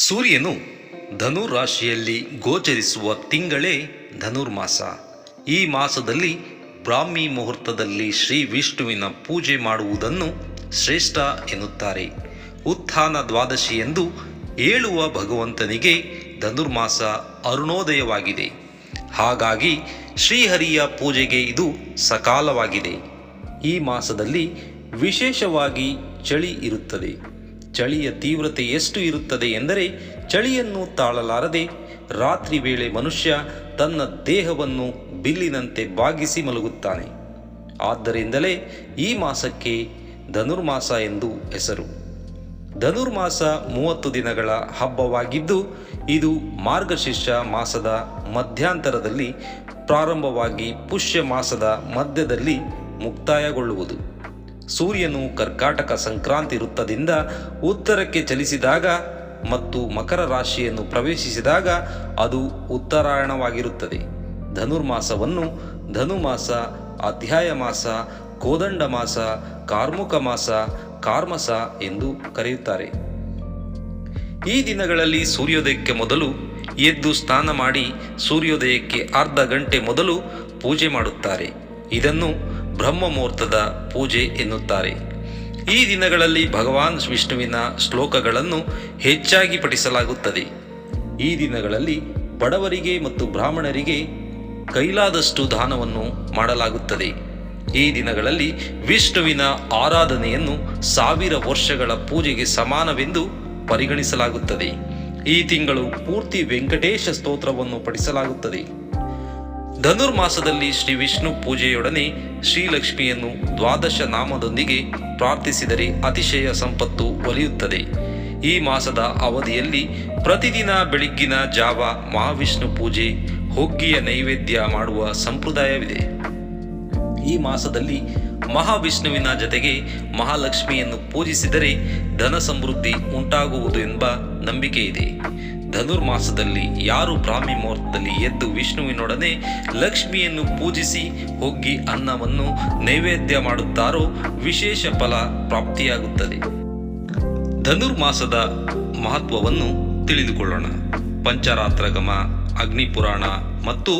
ಸೂರ್ಯನು ಧನು ರಾಶಿಯಲ್ಲಿ ಗೋಚರಿಸುವ ತಿಂಗಳೇ ಧನುರ್ಮಾಸ. ಈ ಮಾಸದಲ್ಲಿ ಬ್ರಾಹ್ಮಿ ಮುಹೂರ್ತದಲ್ಲಿ ಶ್ರೀ ವಿಷ್ಣುವಿನ ಪೂಜೆ ಮಾಡುವುದನ್ನು ಶ್ರೇಷ್ಠ ಎನ್ನುತ್ತಾರೆ. ಉತ್ಥಾನ ದ್ವಾದಶಿ ಎಂದು ಏಳುವ ಭಗವಂತನಿಗೆ ಧನುರ್ಮಾಸ ಅರುಣೋದಯವಾಗಿದೆ. ಹಾಗಾಗಿ ಶ್ರೀಹರಿಯ ಪೂಜೆಗೆ ಇದು ಸಕಾಲವಾಗಿದೆ. ಈ ಮಾಸದಲ್ಲಿ ವಿಶೇಷವಾಗಿ ಚಳಿ ಇರುತ್ತದೆ. ಚಳಿಯ ತೀವ್ರತೆ ಎಷ್ಟು ಇರುತ್ತದೆ ಎಂದರೆ ಚಳಿಯನ್ನು ತಾಳಲಾರದೆ ರಾತ್ರಿ ವೇಳೆ ಮನುಷ್ಯ ತನ್ನ ದೇಹವನ್ನು ಬಿಲ್ಲಿನಂತೆ ಬಾಗಿಸಿ ಮಲಗುತ್ತಾನೆ. ಆದ್ದರಿಂದಲೇ ಈ ಮಾಸಕ್ಕೆ ಧನುರ್ಮಾಸ ಎಂದು ಹೆಸರು. ಧನುರ್ಮಾಸ ಮೂವತ್ತು ದಿನಗಳ ಹಬ್ಬವಾಗಿದ್ದು, ಇದು ಮಾರ್ಗಶಿರ್ಷ ಮಾಸದ ಮಧ್ಯಾಂತರದಲ್ಲಿ ಪ್ರಾರಂಭವಾಗಿ ಪುಷ್ಯ ಮಾಸದ ಮಧ್ಯದಲ್ಲಿ ಮುಕ್ತಾಯಗೊಳ್ಳುವುದು. ಸೂರ್ಯನು ಕರ್ಕಾಟಕ ಸಂಕ್ರಾಂತಿ ವೃತ್ತದಿಂದ ಉತ್ತರಕ್ಕೆ ಚಲಿಸಿದಾಗ ಮತ್ತು ಮಕರ ರಾಶಿಯನ್ನು ಪ್ರವೇಶಿಸಿದಾಗ ಅದು ಉತ್ತರಾಯಣವಾಗಿರುತ್ತದೆ. ಧನುರ್ಮಾಸವನ್ನು ಧನುಮಾಸ ಅಧ್ಯಾಯ ಮಾಸ, ಕೋದಂಡ ಮಾಸ, ಕಾರ್ಮುಕ ಮಾಸ, ಕಾರ್ಮಸ ಎಂದು ಕರೆಯುತ್ತಾರೆ. ಈ ದಿನಗಳಲ್ಲಿ ಸೂರ್ಯೋದಯಕ್ಕೆ ಮೊದಲು ಎದ್ದು ಸ್ನಾನ ಮಾಡಿ ಸೂರ್ಯೋದಯಕ್ಕೆ ಅರ್ಧ ಗಂಟೆ ಮೊದಲು ಪೂಜೆ ಮಾಡುತ್ತಾರೆ. ಇದನ್ನು ಬ್ರಹ್ಮ ಮುಹೂರ್ತದ ಪೂಜೆ ಎನ್ನುತ್ತಾರೆ. ಈ ದಿನಗಳಲ್ಲಿ ಭಗವಾನ್ ವಿಷ್ಣುವಿನ ಶ್ಲೋಕಗಳನ್ನು ಹೆಚ್ಚಾಗಿ ಪಠಿಸಲಾಗುತ್ತದೆ. ಈ ದಿನಗಳಲ್ಲಿ ಬಡವರಿಗೆ ಮತ್ತು ಬ್ರಾಹ್ಮಣರಿಗೆ ಕೈಲಾದಷ್ಟು ದಾನವನ್ನು ಮಾಡಲಾಗುತ್ತದೆ. ಈ ದಿನಗಳಲ್ಲಿ ವಿಷ್ಣುವಿನ ಆರಾಧನೆಯನ್ನು ಸಾವಿರ ವರ್ಷಗಳ ಪೂಜೆಗೆ ಸಮಾನವೆಂದು ಪರಿಗಣಿಸಲಾಗುತ್ತದೆ. ಈ ತಿಂಗಳು ಪೂರ್ತಿ ವೆಂಕಟೇಶ ಸ್ತೋತ್ರವನ್ನು ಪಠಿಸಲಾಗುತ್ತದೆ. ಧನುರ್ಮಾಸದಲ್ಲಿ ಶ್ರೀ ವಿಷ್ಣು ಪೂಜೆಯೊಡನೆ ಶ್ರೀಲಕ್ಷ್ಮಿಯನ್ನು ದ್ವಾದಶ ನಾಮದೊಂದಿಗೆ ಪ್ರಾರ್ಥಿಸಿದರೆ ಅತಿಶಯ ಸಂಪತ್ತು ಒಲಿಯುತ್ತದೆ. ಈ ಮಾಸದ ಅವಧಿಯಲ್ಲಿ ಪ್ರತಿದಿನ ಬೆಳಿಗ್ಗಿನ ಜಾವ ಮಹಾವಿಷ್ಣು ಪೂಜೆ, ಹೊಗ್ಗಿಯ ನೈವೇದ್ಯ ಮಾಡುವ ಸಂಪ್ರದಾಯವಿದೆ. ಈ ಮಾಸದಲ್ಲಿ ಮಹಾವಿಷ್ಣುವಿನ ಜತೆಗೆ ಮಹಾಲಕ್ಷ್ಮಿಯನ್ನು ಪೂಜಿಸಿದರೆ ಧನ ಸಮೃದ್ಧಿ ಉಂಟಾಗುವುದು ಎಂಬ ನಂಬಿಕೆ ಇದೆ ಧನುರ್ಮಾಸದಲ್ಲಿ ಯಾರು ಬ್ರಾಹ್ಮಿ ಮುಹೂರ್ತದಲ್ಲಿ ಎದ್ದು ವಿಷ್ಣುವಿನೊಡನೆ ಲಕ್ಷ್ಮಿಯನ್ನು ಪೂಜಿಸಿ ಹೋಗಿ ಅನ್ನವನ್ನು ನೈವೇದ್ಯ ಮಾಡುತ್ತಾರೋ ವಿಶೇಷ ಫಲ ಪ್ರಾಪ್ತಿಯಾಗುತ್ತದೆ. ಧನುರ್ಮಾಸದ ಮಹತ್ವವನ್ನು ತಿಳಿದುಕೊಳ್ಳೋಣ. ಪಂಚರಾತ್ರಗಮ, ಅಗ್ನಿಪುರಾಣ ಮತ್ತು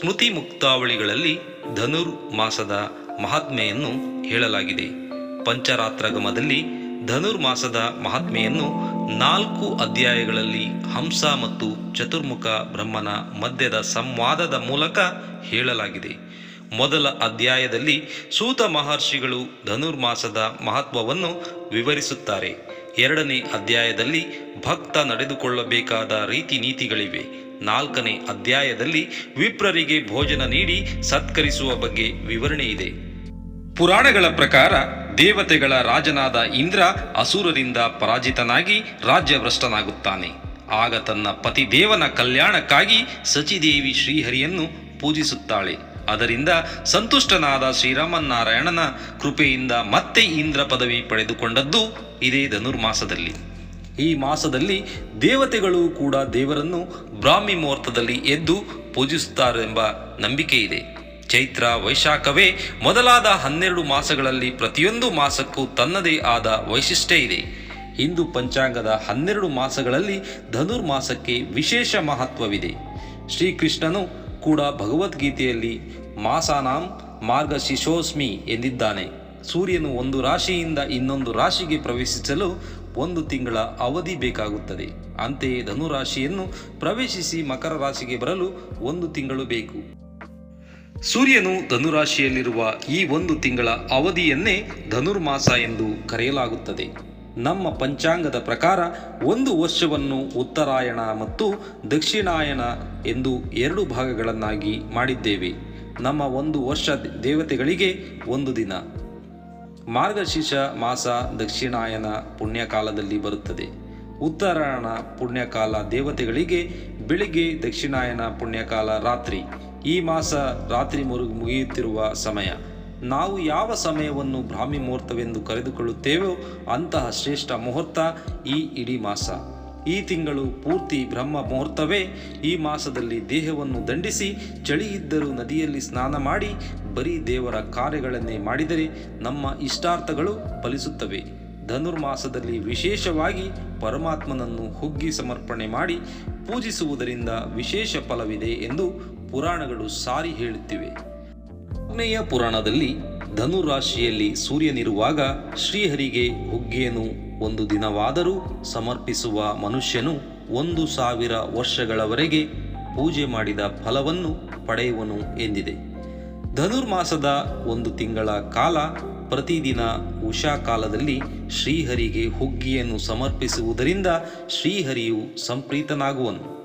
ಸ್ಮೃತಿ ಮುಕ್ತಾವಳಿಗಳಲ್ಲಿ ಧನುರ್ಮಾಸದ ಮಹಾತ್ಮೆಯನ್ನು ಹೇಳಲಾಗಿದೆ. ಪಂಚರಾತ್ರಗಮದಲ್ಲಿ ಧನುರ್ಮಾಸದ ಮಹಾತ್ಮೆಯನ್ನು ನಾಲ್ಕು ಅಧ್ಯಾಯಗಳಲ್ಲಿ ಹಂಸ ಮತ್ತು ಚತುರ್ಮುಖ ಬ್ರಹ್ಮನ ಮಧ್ಯದ ಸಂವಾದದ ಮೂಲಕ ಹೇಳಲಾಗಿದೆ. ಮೊದಲ ಅಧ್ಯಾಯದಲ್ಲಿ ಸೂತ ಮಹರ್ಷಿಗಳು ಧನುರ್ಮಾಸದ ಮಹತ್ವವನ್ನು ವಿವರಿಸುತ್ತಾರೆ. ಎರಡನೇ ಅಧ್ಯಾಯದಲ್ಲಿ ಭಕ್ತ ನಡೆದುಕೊಳ್ಳಬೇಕಾದ ರೀತಿ ನೀತಿಗಳಿವೆ ನಾಲ್ಕನೇ ಅಧ್ಯಾಯದಲ್ಲಿ ವಿಪ್ರರಿಗೆ ಭೋಜನ ನೀಡಿ ಸತ್ಕರಿಸುವ ಬಗ್ಗೆ ವಿವರಣೆ ಇದೆ. ಪುರಾಣಗಳ ಪ್ರಕಾರ ದೇವತೆಗಳ ರಾಜನಾದ ಇಂದ್ರ ಅಸುರರಿಂದ ಪರಾಜಿತನಾಗಿ ರಾಜ್ಯಭ್ರಷ್ಟನಾಗುತ್ತಾನೆ. ಆಗ ತನ್ನ ಪತಿದೇವನ ಕಲ್ಯಾಣಕ್ಕಾಗಿ ಸಚಿದೇವಿ ಶ್ರೀಹರಿಯನ್ನು ಪೂಜಿಸುತ್ತಾಳೆ. ಅದರಿಂದ ಸಂತುಷ್ಟನಾದ ಶ್ರೀರಾಮನಾರಾಯಣನ ಕೃಪೆಯಿಂದ ಮತ್ತೆ ಇಂದ್ರ ಪದವಿ ಪಡೆದುಕೊಂಡದ್ದು ಇದೇ ಧನುರ್ಮಾಸದಲ್ಲಿ. ಈ ಮಾಸದಲ್ಲಿ ದೇವತೆಗಳು ಕೂಡ ದೇವರನ್ನು ಬ್ರಾಹ್ಮಿ ಮುಹೂರ್ತದಲ್ಲಿ ಎದ್ದು ಪೂಜಿಸುತ್ತಾರೆಂಬ ನಂಬಿಕೆ ಇದೆ ಚೈತ್ರ ವೈಶಾಖವೇ ಮೊದಲಾದ ಹನ್ನೆರಡು ಮಾಸಗಳಲ್ಲಿ ಪ್ರತಿಯೊಂದು ಮಾಸಕ್ಕೂ ತನ್ನದೇ ಆದ ವೈಶಿಷ್ಟ್ಯ ಇದೆ. ಹಿಂದೂ ಪಂಚಾಂಗದ ಹನ್ನೆರಡು ಮಾಸಗಳಲ್ಲಿ ಧನುರ್ಮಾಸಕ್ಕೆ ವಿಶೇಷ ಮಹತ್ವವಿದೆ. ಶ್ರೀಕೃಷ್ಣನು ಕೂಡ ಭಗವದ್ಗೀತೆಯಲ್ಲಿ ಮಾಸಾನಾಂ ಮಾರ್ಗಶಿಶೋಸ್ಮಿ ಎಂದಿದ್ದಾನೆ. ಸೂರ್ಯನು ಒಂದು ರಾಶಿಯಿಂದ ಇನ್ನೊಂದು ರಾಶಿಗೆ ಪ್ರವೇಶಿಸಲು ಒಂದು ತಿಂಗಳ ಅವಧಿ ಬೇಕಾಗುತ್ತದೆ. ಅಂತೆಯೇ ಧನುರಾಶಿಯನ್ನು ಪ್ರವೇಶಿಸಿ ಮಕರ ರಾಶಿಗೆ ಬರಲು ಒಂದು ತಿಂಗಳು ಬೇಕು. ಸೂರ್ಯನು ಧನುರಾಶಿಯಲ್ಲಿರುವ ಈ ಒಂದು ತಿಂಗಳ ಅವಧಿಯನ್ನೇ ಧನುರ್ಮಾಸ ಎಂದು ಕರೆಯಲಾಗುತ್ತದೆ. ನಮ್ಮ ಪಂಚಾಂಗದ ಪ್ರಕಾರ ಒಂದು ವರ್ಷವನ್ನು ಉತ್ತರಾಯಣ ಮತ್ತು ದಕ್ಷಿಣಾಯನ ಎಂದು ಎರಡು ಭಾಗಗಳನ್ನಾಗಿ ಮಾಡಿದ್ದೇವೆ. ನಮ್ಮ ಒಂದು ವರ್ಷ ದೇವತೆಗಳಿಗೆ ಒಂದು ದಿನ. ಮಾರ್ಗಶೀರ್ಷ ಮಾಸ ದಕ್ಷಿಣಾಯನ ಪುಣ್ಯಕಾಲದಲ್ಲಿ ಬರುತ್ತದೆ. ಉತ್ತರಾಯಣ ಪುಣ್ಯಕಾಲ ದೇವತೆಗಳಿಗೆ, ಬೆಳಿಗ್ಗೆ ದಕ್ಷಿಣಾಯನ ಪುಣ್ಯಕಾಲ ರಾತ್ರಿ. ಈ ಮಾಸ ರಾತ್ರಿ ಮುರುಗು ಮುಗಿಯುತ್ತಿರುವ ಸಮಯ. ನಾವು ಯಾವ ಸಮಯವನ್ನು ಬ್ರಾಹ್ಮಿ ಮುಹೂರ್ತವೆಂದು ಕರೆದುಕೊಳ್ಳುತ್ತೇವೋ ಅಂತಹ ಶ್ರೇಷ್ಠ ಮುಹೂರ್ತ ಈ ಇಡೀ ಮಾಸ. ಈ ತಿಂಗಳು ಪೂರ್ತಿ ಬ್ರಹ್ಮ ಮುಹೂರ್ತವೇ. ಈ ಮಾಸದಲ್ಲಿ ದೇಹವನ್ನು ದಂಡಿಸಿ ಚಳಿ ಇದ್ದರೂ ನದಿಯಲ್ಲಿ ಸ್ನಾನ ಮಾಡಿ ಬರೀ ದೇವರ ಕಾರ್ಯಗಳನ್ನೇ ಮಾಡಿದರೆ ನಮ್ಮ ಇಷ್ಟಾರ್ಥಗಳು ಫಲಿಸುತ್ತವೆ. ಧನುರ್ಮಾಸದಲ್ಲಿ ವಿಶೇಷವಾಗಿ ಪರಮಾತ್ಮನನ್ನು ಹುಗ್ಗಿ ಸಮರ್ಪಣೆ ಮಾಡಿ ಪೂಜಿಸುವುದರಿಂದ ವಿಶೇಷ ಫಲವಿದೆ ಎಂದು ಪುರಾಣಗಳು ಸಾರಿ ಹೇಳುತ್ತಿವೆ. ಆಗ್ನೇಯ ಪುರಾಣದಲ್ಲಿ ಧನುರಾಶಿಯಲ್ಲಿ ಸೂರ್ಯನಿರುವಾಗ ಶ್ರೀಹರಿಗೆ ಹುಗ್ಗಿಯನ್ನು ಒಂದು ದಿನವಾದರೂ ಸಮರ್ಪಿಸುವ ಮನುಷ್ಯನು ಒಂದು ಸಾವಿರ ವರ್ಷಗಳವರೆಗೆ ಪೂಜೆ ಮಾಡಿದ ಫಲವನ್ನು ಪಡೆಯುವನು ಎಂದಿದೆ. ಧನುರ್ಮಾಸದ ಒಂದು ತಿಂಗಳ ಕಾಲ ಪ್ರತಿದಿನ ಉಷಾ ಕಾಲದಲ್ಲಿ ಶ್ರೀಹರಿಗೆ ಹುಗ್ಗಿಯನ್ನು ಸಮರ್ಪಿಸುವುದರಿಂದ ಶ್ರೀಹರಿಯು ಸಂಪ್ರೀತನಾಗುವನು.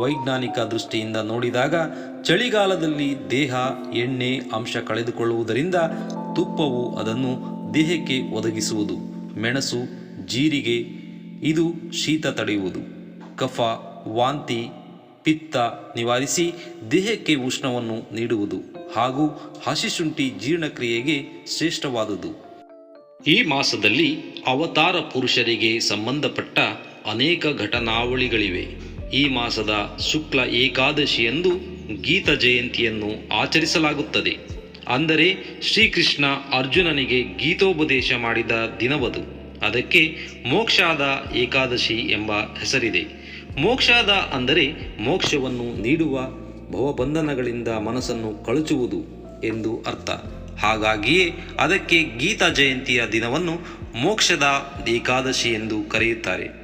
ವೈಜ್ಞಾನಿಕ ದೃಷ್ಟಿಯಿಂದ ನೋಡಿದಾಗ ಚಳಿಗಾಲದಲ್ಲಿ ದೇಹ, ಎಣ್ಣೆ, ಅಂಶ ಕಳೆದುಕೊಳ್ಳುವುದರಿಂದ ತುಪ್ಪವು ಅದನ್ನು ದೇಹಕ್ಕೆ ಒದಗಿಸುವುದು. ಮೆಣಸು, ಜೀರಿಗೆ, ಇದು ಶೀತ ತಡೆಯುವುದು. ಕಫ, ವಾಂತಿ, ಪಿತ್ತ ನಿವಾರಿಸಿ ದೇಹಕ್ಕೆ ಉಷ್ಣವನ್ನು ನೀಡುವುದು. ಹಾಗೂ ಹಸಿಶುಂಠಿ ಜೀರ್ಣಕ್ರಿಯೆಗೆ ಶ್ರೇಷ್ಠವಾದುದು. ಈ ಮಾಸದಲ್ಲಿ ಅವತಾರ ಪುರುಷರಿಗೆ ಸಂಬಂಧಪಟ್ಟ ಅನೇಕ ಘಟನಾವಳಿಗಳಿವೆ. ಈ ಮಾಸದ ಶುಕ್ಲ ಏಕಾದಶಿಯಂದು ಗೀತ ಜಯಂತಿಯನ್ನು ಆಚರಿಸಲಾಗುತ್ತದೆ. ಅಂದರೆ ಶ್ರೀಕೃಷ್ಣ ಅರ್ಜುನನಿಗೆ ಗೀತೋಪದೇಶ ಮಾಡಿದ ದಿನವದು. ಅದಕ್ಕೆ ಮೋಕ್ಷಾದ ಏಕಾದಶಿ ಎಂಬ ಹೆಸರಿದೆ. ಮೋಕ್ಷಾದ ಅಂದರೆ ಮೋಕ್ಷವನ್ನು ನೀಡುವ ಭವಬಂಧನಗಳಿಂದ ಮನಸ್ಸನ್ನು ಕಳಚುವುದು ಎಂದು ಅರ್ಥ. ಹಾಗಾಗಿಯೇ ಅದಕ್ಕೆ ಗೀತಾ ಜಯಂತಿಯ ದಿನವನ್ನು ಮೋಕ್ಷದ ಏಕಾದಶಿ ಎಂದು ಕರೆಯುತ್ತಾರೆ.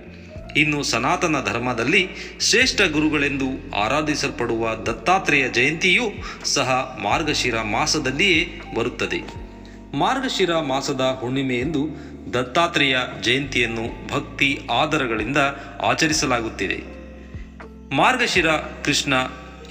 ಇನ್ನು ಸನಾತನ ಧರ್ಮದಲ್ಲಿ ಶ್ರೇಷ್ಠ ಗುರುಗಳೆಂದು ಆರಾಧಿಸಲ್ಪಡುವ ದತ್ತಾತ್ರೇಯ ಜಯಂತಿಯೂ ಸಹ ಮಾರ್ಗಶಿರ ಮಾಸದಲ್ಲಿಯೇ ಬರುತ್ತದೆ. ಮಾರ್ಗಶಿರ ಮಾಸದ ಹುಣ್ಣಿಮೆಯೆಂದು ದತ್ತಾತ್ರೇಯ ಜಯಂತಿಯನ್ನು ಭಕ್ತಿ ಆದರಗಳಿಂದ ಆಚರಿಸಲಾಗುತ್ತಿದೆ. ಮಾರ್ಗಶಿರ ಕೃಷ್ಣ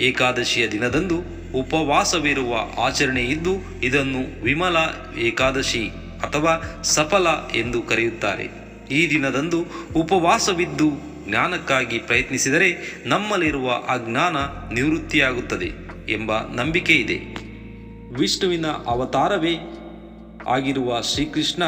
ಏಕಾದಶಿಯ ದಿನದಂದು ಉಪವಾಸವಿರುವ ಆಚರಣೆ ಇದ್ದು ಇದನ್ನು ವಿಮಲ ಏಕಾದಶಿ ಅಥವಾ ಸಫಲ ಎಂದು ಕರೆಯುತ್ತಾರೆ. ಈ ದಿನದಂದು ಉಪವಾಸವಿದ್ದು ಜ್ಞಾನಕ್ಕಾಗಿ ಪ್ರಯತ್ನಿಸಿದರೆ ನಮ್ಮಲ್ಲಿರುವ ಅಜ್ಞಾನ ನಿವೃತ್ತಿಯಾಗುತ್ತದೆ ಎಂಬ ನಂಬಿಕೆ ಇದೆ ವಿಷ್ಣುವಿನ ಅವತಾರವೇ ಆಗಿರುವ ಶ್ರೀಕೃಷ್ಣ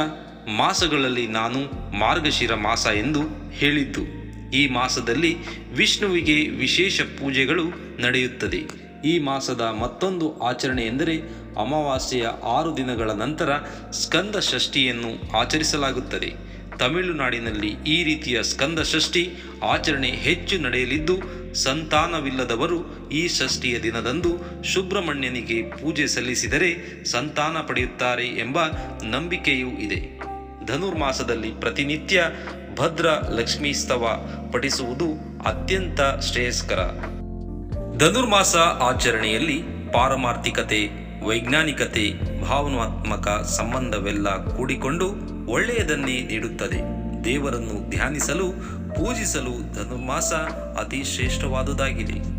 ಮಾಸಗಳಲ್ಲಿ ನಾನು ಮಾರ್ಗಶಿರ ಮಾಸ ಎಂದು ಹೇಳಿದ್ದು. ಈ ಮಾಸದಲ್ಲಿ ವಿಷ್ಣುವಿಗೆ ವಿಶೇಷ ಪೂಜೆಗಳು ನಡೆಯುತ್ತದೆ. ಈ ಮಾಸದ ಮತ್ತೊಂದು ಆಚರಣೆ ಎಂದರೆ ಅಮಾವಾಸ್ಯೆಯ ಆರು ದಿನಗಳ ನಂತರ ಸ್ಕಂದ ಷಷ್ಠಿಯನ್ನು ಆಚರಿಸಲಾಗುತ್ತದೆ. ತಮಿಳುನಾಡಿನಲ್ಲಿ ಈ ರೀತಿಯ ಸ್ಕಂದ ಷಷ್ಠಿ ಆಚರಣೆ ಹೆಚ್ಚು ನಡೆಯಲಿದ್ದು, ಸಂತಾನವಿಲ್ಲದವರು ಈ ಷಷ್ಠಿಯ ದಿನದಂದು ಸುಬ್ರಹ್ಮಣ್ಯನಿಗೆ ಪೂಜೆ ಸಲ್ಲಿಸಿದರೆ ಸಂತಾನ ಪಡೆಯುತ್ತಾರೆ ಎಂಬ ನಂಬಿಕೆಯೂ ಇದೆ. ಧನುರ್ಮಾಸದಲ್ಲಿ ಪ್ರತಿನಿತ್ಯ ಭದ್ರ ಲಕ್ಷ್ಮೀ ಸ್ತವ ಪಠಿಸುವುದು ಅತ್ಯಂತ ಶ್ರೇಯಸ್ಕರ. ಧನುರ್ಮಾಸ ಆಚರಣೆಯಲ್ಲಿ ಪಾರಮಾರ್ಥಿಕತೆ, ವೈಜ್ಞಾನಿಕತೆ, ಭಾವನಾತ್ಮಕ ಸಂಬಂಧವೆಲ್ಲ ಕೂಡಿಕೊಂಡು ಒಳ್ಳೆಯದನ್ನೇ ನೀಡುತ್ತದೆ. ದೇವರನ್ನು ಧ್ಯಾನಿಸಲು, ಪೂಜಿಸಲು ಧನುರ್ಮಾಸ ಅತಿ ಶ್ರೇಷ್ಠವಾದುದಾಗಿದೆ.